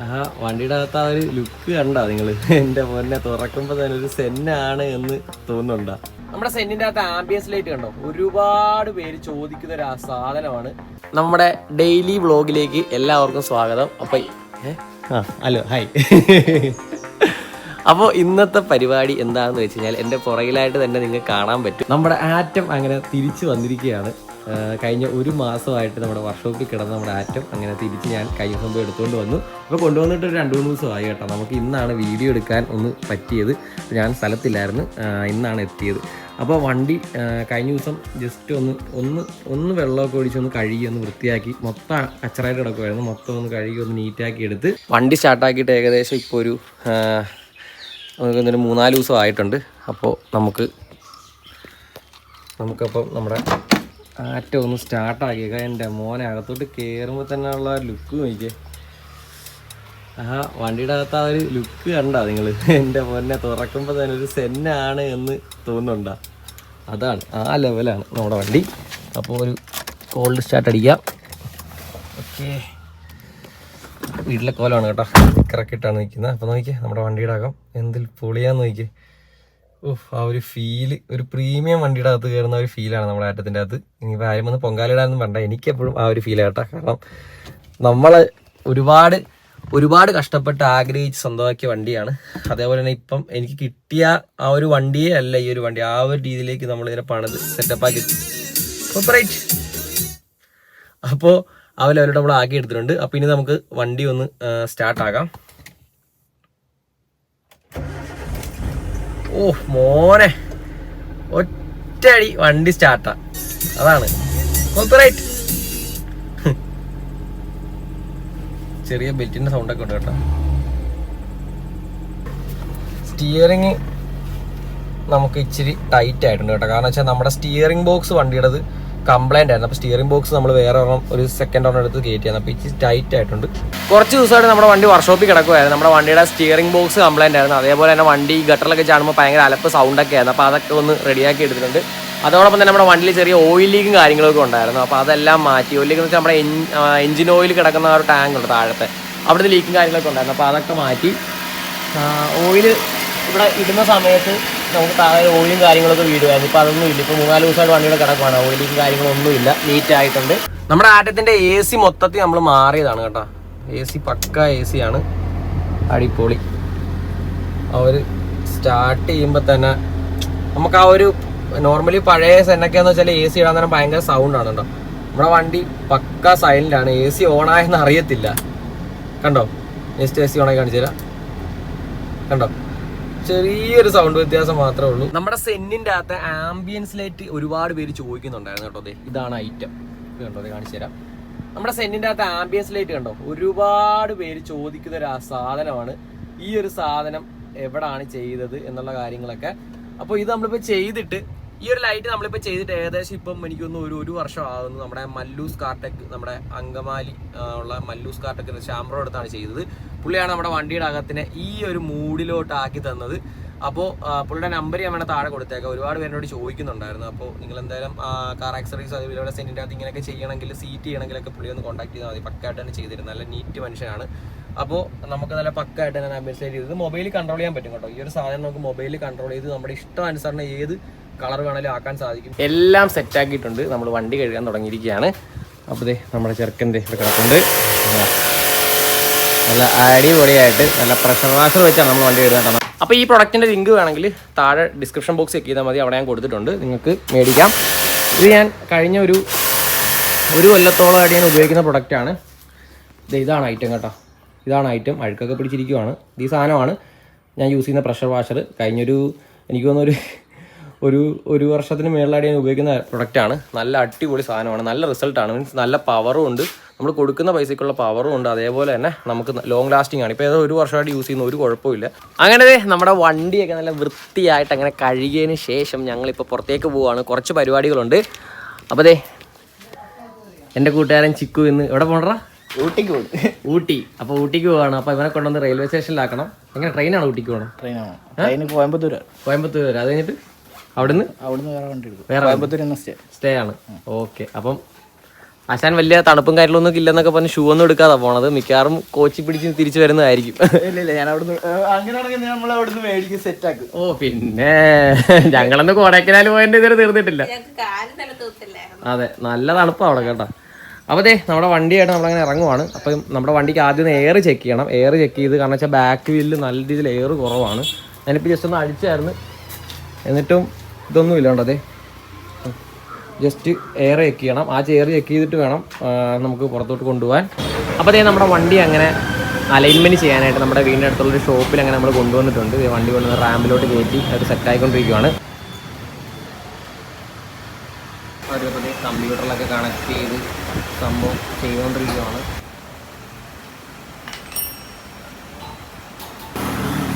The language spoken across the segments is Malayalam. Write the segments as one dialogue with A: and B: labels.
A: ആ വണ്ടിയുടെ അകത്ത് ആ ഒരു ലുക്ക് കണ്ട നിങ്ങൾ എന്റെ പൊന്നെ തുറക്കുമ്പോ തന്നെ ഒരു സെന്നാണ് എന്ന് തോന്നുന്നുണ്ടാ? നമ്മുടെ സെന്നിന്റെ അകത്ത് ആംബിയൻസ് ലൈറ്റ് കണ്ടോ? ഒരുപാട് പേര് ചോദിക്കുന്ന ഒരു ആ സാധനമാണ്. നമ്മുടെ ഡെയിലി വ്ളോഗിലേക്ക് എല്ലാവർക്കും സ്വാഗതം. അപ്പൊ ഹലോ ഹായ് അപ്പോൾ ഇന്നത്തെ പരിപാടി എന്താണെന്ന് വെച്ച് കഴിഞ്ഞാൽ എന്റെ പുറകിലായിട്ട് തന്നെ നിങ്ങൾക്ക് കാണാൻ പറ്റും. നമ്മുടെ ആറ്റം അങ്ങനെ തിരിച്ചു വന്നിരിക്കുകയാണ്. കഴിഞ്ഞ ഒരു മാസമായിട്ട് നമ്മുടെ വർക്ക്ഷോപ്പിൽ കിടന്ന നമ്മുടെ ആറ്റം അങ്ങനെ തിരിച്ച് ഞാൻ കഴിഞ്ഞ സംഭവം എടുത്തുകൊണ്ട് വന്നു. അപ്പോൾ കൊണ്ടുവന്നിട്ട് ഒരു രണ്ട് മൂന്ന് ദിവസമായി കേട്ടോ. നമുക്ക് ഇന്നാണ് വീഡിയോ എടുക്കാൻ ഒന്ന് പറ്റിയത്. ഞാൻ സ്ഥലത്തില്ലായിരുന്നു. ഇന്നാണ് എത്തിയത്. അപ്പോൾ വണ്ടി കഴിഞ്ഞ ദിവസം ജസ്റ്റ് ഒന്ന് ഒന്ന് ഒന്ന് വെള്ളമൊക്കെ ഒഴിച്ച് ഒന്ന് കഴുകി ഒന്ന് വൃത്തിയാക്കി മൊത്തം കച്ചറായിട്ട് കിടക്കുമായിരുന്നു മൊത്തം ഒന്ന് കഴുകി ഒന്ന് നീറ്റാക്കി എടുത്ത് വണ്ടി സ്റ്റാർട്ടാക്കിയിട്ട് ഏകദേശം ഇപ്പോൾ ഒരു നമുക്ക് ഇന്നൊരു മൂന്നാൽ ദിവസം ആയിട്ടുണ്ട്. അപ്പോൾ നമുക്ക് നമുക്കപ്പം നമ്മുടെ ആറ്റം ഒന്ന് സ്റ്റാർട്ടാക്കിയേക്ക എന്റെ മോനെ അകത്തോട്ട് കയറുമ്പോൾ തന്നെ ഉള്ള ലുക്ക് നോക്കിയേ ആ വണ്ടിയുടെ അകത്ത് ആ ഒരു ലുക്ക് കണ്ട നിങ്ങൾ എന്റെ മോനെ തുറക്കുമ്പോൾ തന്നെ ഒരു സെന്നാണ് എന്ന് തോന്നുന്നുണ്ടാ. അതാണ് ആ ലെവലാണ് നമ്മുടെ വണ്ടി. അപ്പോൾ ഒരു കോൾഡ് സ്റ്റാർട്ട് അടിക്കാം. ഓക്കെ. വീട്ടിലെ കോലമാണ് കേട്ടോ. സ്റ്റിക്കറൊക്കെ ഇട്ടാണ് നിൽക്കുന്നത്. അപ്പോൾ നോക്കിയേ നമ്മുടെ വണ്ടിയുടെ അകം എന്തിൽ പൊളിയാന്ന് നോക്കിയേ ഓഹ് ആ ഒരു ഫീൽ ഒരു പ്രീമിയം വണ്ടിയുടെ അകത്ത് കയറുന്ന ഒരു ഫീലാണ് നമ്മുടെ ആറ്റത്തിന്റെ അകത്ത്. ഇനിയിപ്പോൾ ആരും വന്ന് വേണ്ട എനിക്കെപ്പോഴും ആ ഒരു ഫീൽ കേട്ടോ. കാരണം നമ്മൾ ഒരുപാട് ഒരുപാട് കഷ്ടപ്പെട്ട് ആഗ്രഹിച്ച് സ്വന്തമാക്കിയ വണ്ടിയാണ്. അതേപോലെ തന്നെ ഇപ്പം എനിക്ക് കിട്ടിയ ആ ഒരു വണ്ടിയേ അല്ല ഈ ഒരു വണ്ടി. ആ ഒരു രീതിയിലേക്ക് നമ്മൾ ഇതിനെ പണിത് സെറ്റപ്പാക്കി റൈറ്റ് അപ്പോൾ ലെവലോട്ട് നമ്മൾ ആക്കി എടുത്തിട്ടുണ്ട്. അപ്പോൾ ഇനി നമുക്ക് വണ്ടി ഒന്ന് സ്റ്റാർട്ട് ഓ മോനെ. ഒറ്റടി വണ്ടി സ്റ്റാർട്ടാ അതാണ്. കോപ്പറേറ്റ് ചെറിയ ബെൽറ്റിന്റെ സൗണ്ട് ഒക്കെ ഉണ്ട് കേട്ടോ. സ്റ്റിയറിങ് നമുക്ക് ഇച്ചിരി ടൈറ്റ് ആയിട്ടുണ്ട് കേട്ടോ. കാരണം വെച്ചാൽ നമ്മുടെ സ്റ്റിയറിംഗ് ബോക്സ് വണ്ടിയുടേത് കംപ്ലൈന്റ് ആയിരുന്നു. അപ്പോൾ സ്റ്റിയറിംഗ് ബോക്സ് നമ്മൾ വേറെ ഒരു സെക്കൻഡ് ഒരെണ്ണം എടുത്ത് കയറ്റിയാണ്. അപ്പോൾ ഇച്ചിരി ടൈറ്റ് ആയിട്ടുണ്ട്. കുറച്ച് ദിവസമായിട്ട് നമ്മുടെ വണ്ടി വർക്ക്ഷോപ്പിൽ കിടക്കുമായിരുന്നു നമ്മുടെ വണ്ടിയുടെ സ്റ്റിയറിംഗ് ബോക്സ് കംപ്ലൈന്റ് ആയിരുന്നു. അതേപോലെ തന്നെ വണ്ടി ഗട്ടറിലൊക്കെ ചാടുമ്പോൾ ഭയങ്കര അലപ്പ് സൗണ്ടൊക്കെ ആയിരുന്നു. അപ്പോൾ അതൊക്കെ ഒന്ന് റെഡിയാക്കി എടുത്തിട്ടുണ്ട്. അതോടൊപ്പം തന്നെ നമ്മുടെ വണ്ടിയിൽ ചെറിയ ഓയിൽ ലീക്കും കാര്യങ്ങളൊക്കെ ഉണ്ടായിരുന്നു. അപ്പോൾ അതെല്ലാം മാറ്റി. ഓയിൽ ലീക്ക് എന്ന് വെച്ചാൽ നമ്മുടെ എഞ്ചിൻ ഓയിൽ കിടക്കുന്ന ആ ഒരു ടാങ്ക് ഉണ്ട് താഴത്തെ. അവിടുത്തെ ലീക്കും കാര്യങ്ങളൊക്കെ ഉണ്ടായിരുന്നു. അപ്പോൾ അതൊക്കെ മാറ്റി. ഓയിൽ ഇവിടെ ഇടുന്ന സമയത്ത് നമുക്ക് താഴെ ഓയിലും കാര്യങ്ങളൊക്കെ വീടുമായിരുന്നു. ഇപ്പോൾ അതൊന്നും ഇല്ല. ഇപ്പോൾ മൂന്നാൽ ദിവസമായിട്ട് വണ്ടിയുടെ കിടക്കുവാണ്. ഓയിലും കാര്യങ്ങളൊന്നും ഇല്ല നീറ്റ് ആയിട്ടുണ്ട്. നമ്മുടെ ആറ്റത്തിന്റെ എ സി മൊത്തത്തിൽ നമ്മൾ മാറിയതാണ് കേട്ടോ. എ സി പക്ക എ സി ആണ്. അടിപൊളി. അവർ സ്റ്റാർട്ട് ചെയ്യുമ്പോൾ തന്നെ നമുക്ക് ആ ഒരു നോർമലി പഴയ സെന്നൊക്കെയെന്ന് വെച്ചാൽ എ സി ഇടാൻ തന്നെ ഭയങ്കര സൗണ്ടാണ് കേട്ടോ. നമ്മുടെ വണ്ടി പക്ക സൈലന്റ് ആണ്. എ സി ഓണായെന്ന് അറിയത്തില്ല. കണ്ടോ? നെക്സ്റ്റ് എ സി ഓണായി കാണിച്ചു തരാം കണ്ടോ? ചെറിയൊരു സൗണ്ട് വ്യത്യാസം മാത്രമേ ഉള്ളൂ. നമ്മുടെ സെന്നിന്റെ അകത്ത് ആംബിയൻസ് ലൈറ്റ് ഒരുപാട് പേര് ചോദിക്കുന്നുണ്ടായിരുന്നു കേട്ടോ ദേ ഇതാണ് ഐറ്റം ഇത് കണ്ടോ ദേ കാണിച്ചു തരാം. നമ്മുടെ സെന്നിന്റെ അകത്ത് ആംബിയൻസ് ലൈറ്റ് കണ്ടോ ഒരുപാട് പേര് ചോദിക്കുന്ന ഒരു സാധനമാണ്. ഈ ഒരു സാധനം എവിടാണ് ചെയ്തത് എന്നുള്ള കാര്യങ്ങളൊക്കെ. അപ്പോൾ ഇത് നമ്മളിപ്പോൾ ചെയ്തിട്ട് ഈ ഒരു ലൈറ്റ് നമ്മളിപ്പോൾ ചെയ്തിട്ട് ഏകദേശം ഇപ്പം എനിക്കൊന്ന് ഒരു ഒരു വർഷം ആകുന്നു നമ്മുടെ മല്ലൂസ് കാർടെക് നമ്മുടെ അങ്കമാലി ഉള്ള മല്ലൂസ് കാർട്ടക് ശാമ്പ്രോ അടുത്താണ് ചെയ്തത്. പുള്ളിയാണ് നമ്മുടെ വണ്ടിയുടെ അകത്തിനെ ഈ ഒരു മൂഡിലോട്ട് ആക്കി തന്നത് അപ്പോൾ പുള്ളിയുടെ നമ്പർ ഞാൻ വേണം താഴെ കൊടുത്തേക്കാം. ഒരുപാട് പേരോട് ചോദിക്കുന്നുണ്ടായിരുന്നു. അപ്പോൾ നിങ്ങൾ എന്തായാലും കാർ ആക്സറീസ് അതുപോലെ സെന്റിന്റെ അകത്ത് ഇങ്ങനെയൊക്കെ ചെയ്യണമെങ്കിൽ സീറ്റ് ചെയ്യണമെങ്കിലൊക്കെ പുള്ളി ഒന്ന് കോൺടാക്ട് ചെയ്താൽ മതി. പക്കായിട്ട് തന്നെ ചെയ്തിരുന്നത് നല്ല നീറ്റ് മനുഷ്യനാണ്. അപ്പോൾ നമുക്ക് നല്ല പക്കായിട്ട് തന്നെ ആംബുലൻസ് ചെയ്ത് മൊബൈലിൽ കൺട്രോൾ ചെയ്യാൻ പറ്റും കേട്ടോ. ഈ ഒരു സാധനം നമുക്ക് മൊബൈലിൽ കൺട്രോൾ ചെയ്ത് നമ്മുടെ ഇഷ്ടം ഇഷ്ടാനുസരണം ഏത് കളർ വേണമെങ്കിലും ആക്കാൻ സാധിക്കും. എല്ലാം സെറ്റ് ആക്കിയിട്ടുണ്ട്. നമ്മൾ വണ്ടി കഴുകാൻ തുടങ്ങിയിരിക്കുകയാണ്. അപ്പോൾ ദേ നമ്മുടെ ചെറുക്കന്റെ ഇവിടെ ആ. നല്ല അടിപൊളിയായിട്ട് നല്ല പ്രഷർ വാഷർ വെച്ചാണ് നമ്മൾ വണ്ടി എഴുതാൻ അപ്പോൾ ഈ പ്രൊഡക്റ്റിന്റെ ലിങ്ക് വേണമെങ്കിൽ താഴെ ഡിസ്ക്രിപ്ഷൻ ബോക്സ് ചെക്ക് ചെയ്താൽ മതി അവിടെ ഞാൻ കൊടുത്തിട്ടുണ്ട്. നിങ്ങൾക്ക് മേടിക്കാം. ഇത് ഞാൻ കഴിഞ്ഞ ഒരു ഒരു കൊല്ലത്തോളമായിട്ട് ഞാൻ ഉപയോഗിക്കുന്ന പ്രൊഡക്റ്റാണ് ഇത് ഇതാണ് ഐറ്റം കേട്ടോ. ഇതാണ് ഐറ്റം അഴുക്കൊക്കെ പിടിച്ചിരിക്കുവാണ്. ഈ സാധനമാണ്. ഞാൻ യൂസ് ചെയ്യുന്ന പ്രഷർ വാഷർ കഴിഞ്ഞൊരു എനിക്ക് തോന്നുന്നൊരു ഒരു ഒരു വർഷത്തിന് മേളിലായിട്ട് ഞാൻ ഉപയോഗിക്കുന്ന പ്രൊഡക്റ്റാണ് നല്ല അടിപൊളി സാധനമാണ്. നല്ല റിസൾട്ടാണ് മീൻസ് നല്ല പവറും ഉണ്ട്. നമ്മൾ കൊടുക്കുന്ന പൈസയ്ക്കുള്ള പവറും ഉണ്ട്. അതേപോലെ തന്നെ നമുക്ക് ലോങ് ലാസ്റ്റിംഗ് ആണ്. ഇപ്പോൾ ഏതോ ഒരു വർഷമായിട്ട് യൂസ് ചെയ്യുന്ന ഒരു കുഴപ്പമില്ല അങ്ങനെ നമ്മുടെ വണ്ടിയൊക്കെ നല്ല വൃത്തിയായിട്ട് അങ്ങനെ കഴുകിയതിന് ശേഷം ഞങ്ങളിപ്പോൾ പുറത്തേക്ക് പോവുകയാണ് കുറച്ച് പരിപാടികളുണ്ട്. അപ്പോൾ അതെ എന്റെ കൂട്ടുകാരൻ ചിക്കു ഇന്ന് എവിടെ പോകണ
B: ഊട്ടിക്ക് പോകും
A: ഊട്ടി. അപ്പോൾ ഊട്ടിക്ക് പോവാണ്. അപ്പോൾ ഇവനെ കൊണ്ടുവന്ന് റെയിൽവേ സ്റ്റേഷനിലാക്കണം എങ്ങനെ ട്രെയിനാണ് ഊട്ടിക്ക് പോകണം
B: ട്രെയിനാണ്? ട്രെയിന് കോയമ്പത്തൂർ
A: കോയമ്പത്തൂർ വരെ അത് കഴിഞ്ഞിട്ട് അവിടുന്ന്?
B: അവിടുന്ന് വേറെ വണ്ടി എടുക്കും.
A: വേറെ
B: കോയമ്പത്തൂർ സ്റ്റേ
A: സ്റ്റേ ആണ്. ഓക്കെ അപ്പം ആശാൻ വലിയ തണുപ്പും കാര്യങ്ങളൊന്നും ഇല്ലെന്നൊക്കെ പറഞ്ഞ് ഷൂ ഒന്നും എടുക്കാതെ പോണത്. മിക്കവാറും കോച്ചി പിടിച്ച് തിരിച്ചു വരുന്നതായിരിക്കും.
B: ഇല്ല ഇല്ല ഞാൻ അവിടുന്ന് അങ്ങനെയാണെങ്കിൽ നമ്മൾ അവിടുന്ന് മേടിക്കും സെറ്റ് ആക്കും.
A: ഓ പിന്നെ ഞങ്ങളന്ന് കൊടൈക്കനാൽ പോയതിന്റെ ഇതുവരെ തീർന്നിട്ടില്ല. അതെ നല്ല തണുപ്പാണ് അവിടെ കേട്ടോ. അപ്പോൾ ദേ നമ്മുടെ വണ്ടിയായിട്ട് നമ്മളങ്ങനെ ഇറങ്ങുവാണ്. അപ്പം നമ്മുടെ വണ്ടിക്ക് ആദ്യം എയർ ചെക്ക് ചെയ്യണം. എയർ ചെക്ക് ചെയ്ത് കാരണം വെച്ചാൽ ബാക്ക് വീലിൽ നല്ല രീതിയിൽ എയർ കുറവാണ്. ഞാനിപ്പോൾ ജസ്റ്റ് ഒന്ന് അടിച്ചായിരുന്നു. എന്നിട്ടും ഇതൊന്നും ഇല്ലാണ്ടതേ അതെ ജസ്റ്റ് എയർ ചെക്ക് ചെയ്യണം. ആ ചെയർ ചെക്ക് ചെയ്തിട്ട് വേണം നമുക്ക് പുറത്തോട്ട് കൊണ്ടുപോകാൻ. അപ്പോൾ അതേ നമ്മുടെ വണ്ടി അങ്ങനെ അലൈൻമെന്റ് ചെയ്യാനായിട്ട് നമ്മുടെ വീടിന്റെ അടുത്തുള്ള ഒരു ഷോപ്പിൽ അങ്ങനെ നമ്മൾ കൊണ്ടുവന്നിട്ടുണ്ട്. വണ്ടി കൊണ്ടുവന്ന് റാമ്പിലോട്ട് കയറ്റി അത് സെറ്റായിക്കൊണ്ടിരിക്കുകയാണ് അതേപോലെ കമ്പ്യൂട്ടറിലൊക്കെ കണക്ട് ചെയ്ത് സംഭവം ചെയ്തുകൊണ്ടിരിക്കുകയാണ്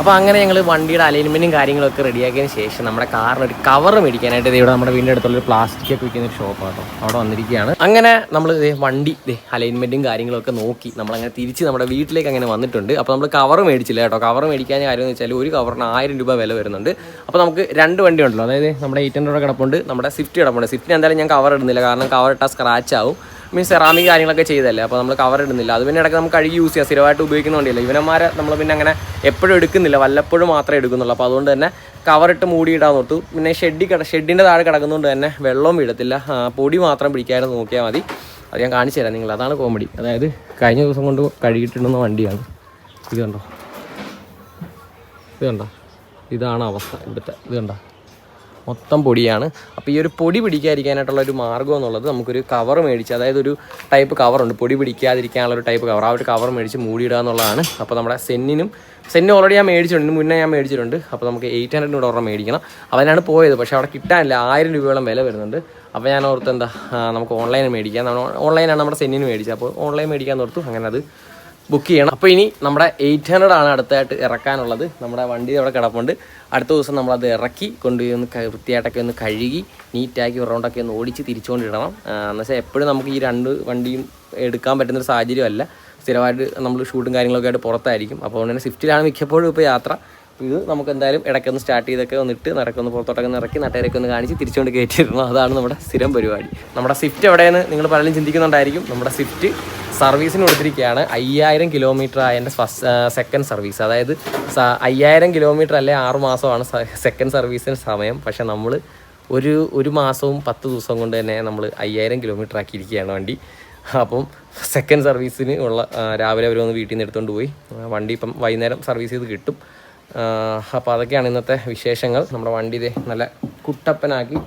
A: അപ്പോൾ അങ്ങനെ ഞങ്ങൾ വണ്ടിയുടെ അലൈൻമെന്റും കാര്യങ്ങളൊക്കെ റെഡിയാക്കിയതിന് ശേഷം നമ്മുടെ കാറിന് ഒരു കവർ മേടിക്കാനായിട്ട് ഇവിടെ നമ്മുടെ വീടിന്റെ അടുത്തുള്ള ഒരു പ്ലാസ്റ്റിക് ഒക്കെ വിൽക്കുന്ന ഒരു ഷോപ്പ് കേട്ടോ അവിടെ വന്നിരിക്കുകയാണ്. അങ്ങനെ നമ്മൾ വണ്ടി അലൈൻമെന്റും കാര്യങ്ങളൊക്കെ നോക്കി നമ്മളങ്ങനെ തിരിച്ച് നമ്മുടെ വീട്ടിലേക്ക് അങ്ങനെ വന്നിട്ടുണ്ട്. അപ്പോൾ നമ്മൾ കവർ മേടിച്ചില്ല കേട്ടോ. കവർ മേടിക്കാൻ കാര്യം എന്ന് വെച്ചാൽ ഒരു കവറിന് ആയിരം രൂപ വില വരുന്നുണ്ട്. അപ്പോൾ നമുക്ക് രണ്ട് വണ്ടി ഉണ്ടല്ലോ. അതായത് നമ്മുടെ എയ്റ്റ് ഹൺഡ്രഡ് കിടപ്പുണ്ട് നമ്മുടെ സ്വിഫ്റ്റ് കിടപ്പുണ്ട്. സ്വിഫ്റ്റിന് എന്തായാലും ഞാൻ കവർ ഇടുന്നില്ല. കാരണം കവർ ഇട്ടാൽ സ്ക്രാച്ച് ആവും. മീൻസ് സെറാമിക് കാര്യങ്ങളൊക്കെ ചെയ്തല്ലേ അപ്പോൾ നമ്മൾ കവർ ഇടുന്നില്ല. അത് പിന്നെ ഇടയ്ക്ക് നമുക്ക് കഴുകി യൂസ് ചെയ്യാം. സ്ഥിരമായിട്ട് ഉപയോഗിക്കുന്ന വണ്ടിയല്ല ഇവനന്മാരെ നമ്മൾ പിന്നെ അങ്ങനെ എപ്പോഴും എടുക്കുന്നില്ല. വല്ലപ്പോഴും മാത്രമേ എടുക്കുന്നുള്ളൂ. അപ്പോൾ അതുകൊണ്ട് തന്നെ കവറിട്ട് മൂടിയിടാൻ നോർത്തു പിന്നെ ഷെഡി കിട ഷെഡിന്റെ താഴെ കിടക്കുന്നതുകൊണ്ട് തന്നെ വെള്ളവും വീഴത്തില്ല. പൊടി മാത്രം പിടിക്കാതെ നോക്കിയാൽ മതി. അത് ഞാൻ കാണിച്ചു തരാം നിങ്ങൾ അതാണ് കോമഡി അതായത് കഴിഞ്ഞ ദിവസം കൊണ്ട് കഴുകിയിട്ടിടുന്ന വണ്ടിയാണ്. ഇത് കണ്ടോ? ഇത് കണ്ടോ? ഇതാണ് അവസ്ഥ ഇവിടുത്തെ. ഇത് കണ്ടോ? മൊത്തം പൊടിയാണ്. അപ്പോൾ ഈ ഒരു പൊടി പിടിക്കാതിരിക്കാനായിട്ടുള്ള ഒരു മാർഗം എന്നുള്ളത് നമുക്കൊരു കവർ മേടിച്ച് അതായത് ഒരു ടൈപ്പ് കവറുണ്ട് പൊടി പിടിക്കാതിരിക്കാനുള്ള ഒരു ടൈപ്പ് കവർ ആ ഒരു കവർ മേടിച്ച് മൂടിയിടുക എന്നുള്ളതാണ്. അപ്പോൾ നമ്മുടെ സെന്നിനും സെന്നും ഓൾറെഡി ഞാൻ മേടിച്ചിട്ടുണ്ട്. മുന്നേ ഞാൻ മേടിച്ചിട്ടുണ്ട്. അപ്പോൾ നമുക്ക് എയ്റ്റ് ഹൺഡ്രഡ് കൂടെ ഒരെണ്ണം മേടിക്കണം. അവനാണ് പോയത്. പക്ഷേ അവിടെ കിട്ടാനില്ല. ആയിരം രൂപയോളം വില വരുന്നുണ്ട്. അപ്പോൾ ഞാൻ ഓർത്ത് എന്താ നമുക്ക് ഓൺലൈനിൽ മേടിക്കാം. ഓൺലൈനാണ് നമ്മുടെ സെന്നിന് മേടിച്ചത്. അപ്പോൾ ഓൺലൈൻ മേടിക്കാൻ ഓർത്തു. അങ്ങനെ അത് ബുക്ക് ചെയ്യണം. അപ്പോൾ ഇനി നമ്മുടെ എയ്റ്റ് ഹൺഡ്രഡ് ആണ് അടുത്തായിട്ട് ഇറക്കാനുള്ളത്. നമ്മുടെ വണ്ടി അവിടെ കിടപ്പുണ്ട്. അടുത്ത ദിവസം നമ്മളത് ഇറക്കി കൊണ്ടുപോയി ഒന്ന് വൃത്തിയായിട്ടൊക്കെ ഒന്ന് കഴുകി നീറ്റാക്കി റൗണ്ടൊക്കെ ഒന്ന് ഓടിച്ച് തിരിച്ചുകൊണ്ടിടണം എന്ന് വെച്ചാൽ എപ്പോഴും നമുക്ക് ഈ രണ്ട് വണ്ടിയും എടുക്കാൻ പറ്റുന്നൊരു സാഹചര്യമല്ല. സ്ഥിരമായിട്ട് നമ്മൾ ഷൂട്ടും കാര്യങ്ങളൊക്കെ ആയിട്ട് പുറത്തായിരിക്കും. അപ്പോൾ അതുകൊണ്ട് തന്നെ സ്വിഫ്റ്റിലാണ് മിക്കപ്പോഴും ഇപ്പോൾ യാത്ര. ഇത് നമുക്ക് എന്തായാലും ഇടയ്ക്കൊന്ന് സ്റ്റാർട്ട് ചെയ്തൊക്കെ വന്നിട്ട് നടക്കൊന്ന് പുറത്തോട്ടൊക്കെ ഒന്ന് ഇറക്കി നട്ടേരൊക്കെ ഒന്ന് കാണിച്ച് തിരിച്ചുകൊണ്ട് കയറ്റിയിരുന്നു അതാണ് നമ്മുടെ സ്ഥിരം പരിപാടി. നമ്മുടെ സ്വിഫ്റ്റ് എവിടെയെന്ന് നിങ്ങൾ പലരും ചിന്തിക്കുന്നുണ്ടായിരിക്കും. നമ്മുടെ സ്വിഫ്റ്റ് സർവീസിന് കൊടുത്തിരിക്കുകയാണ്. അയ്യായിരം കിലോമീറ്റർ ആയതിന്റെ ഫസ്റ്റ് സെക്കൻഡ് സർവീസ് അതായത് അയ്യായിരം കിലോമീറ്റർ അല്ലെ ആറ് മാസമാണ് സെക്കൻഡ് സർവീസിന് സമയം. പക്ഷേ നമ്മൾ ഒരു ഒരു മാസവും പത്ത് ദിവസം കൊണ്ട് തന്നെ നമ്മൾ അയ്യായിരം കിലോമീറ്റർ ആക്കിയിരിക്കുകയാണ് വണ്ടി. അപ്പം സെക്കൻഡ് സർവീസിന് ഉള്ള രാവിലെ അവർ വന്ന് വീട്ടിൽ നിന്ന് എടുത്തുകൊണ്ട് പോയി. വണ്ടി ഇപ്പം വൈകുന്നേരം സർവീസ് ചെയ്ത് കിട്ടും. അപ്പോൾ അതൊക്കെയാണ് ഇന്നത്തെ വിശേഷങ്ങൾ. നമ്മുടെ വണ്ടി ഇതേ നല്ല കുട്ടപ്പനാക്കി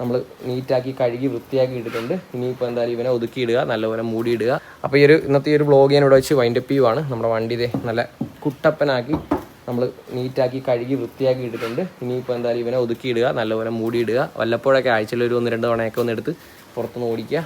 A: നമ്മൾ നീറ്റാക്കി കഴുകി വൃത്തിയാക്കി ഇട്ടിട്ടുണ്ട്. ഇനിയിപ്പോൾ എന്തായാലും ഇവനെ ഒതുക്കിയിടുക നല്ലപോലെ മൂടിയിടുക. അപ്പോൾ ഈ ഒരു ഇന്നത്തെ ഈ ഒരു ബ്ലോഗ് ഞാൻ ഇവിടെ വെച്ച് വൈൻഡപ്പ് ചെയ്യുവാണ്. നമ്മുടെ വണ്ടി ഇതേ നല്ല കുട്ടപ്പനാക്കി നമ്മൾ നീറ്റാക്കി കഴുകി വൃത്തിയാക്കി ഇട്ടിട്ടുണ്ട്. ഇനിയിപ്പോൾ എന്തായാലും ഇവനെ ഒതുക്കിയിടുക നല്ലപോലെ മൂടിയിടുക. വല്ലപ്പോഴൊക്കെ ആഴ്ചയിൽ ഒരു ഒന്ന് രണ്ട് തവണയൊക്കെ ഒന്ന് എടുത്ത് പുറത്തുനിന്ന് ഓടിക്കുക.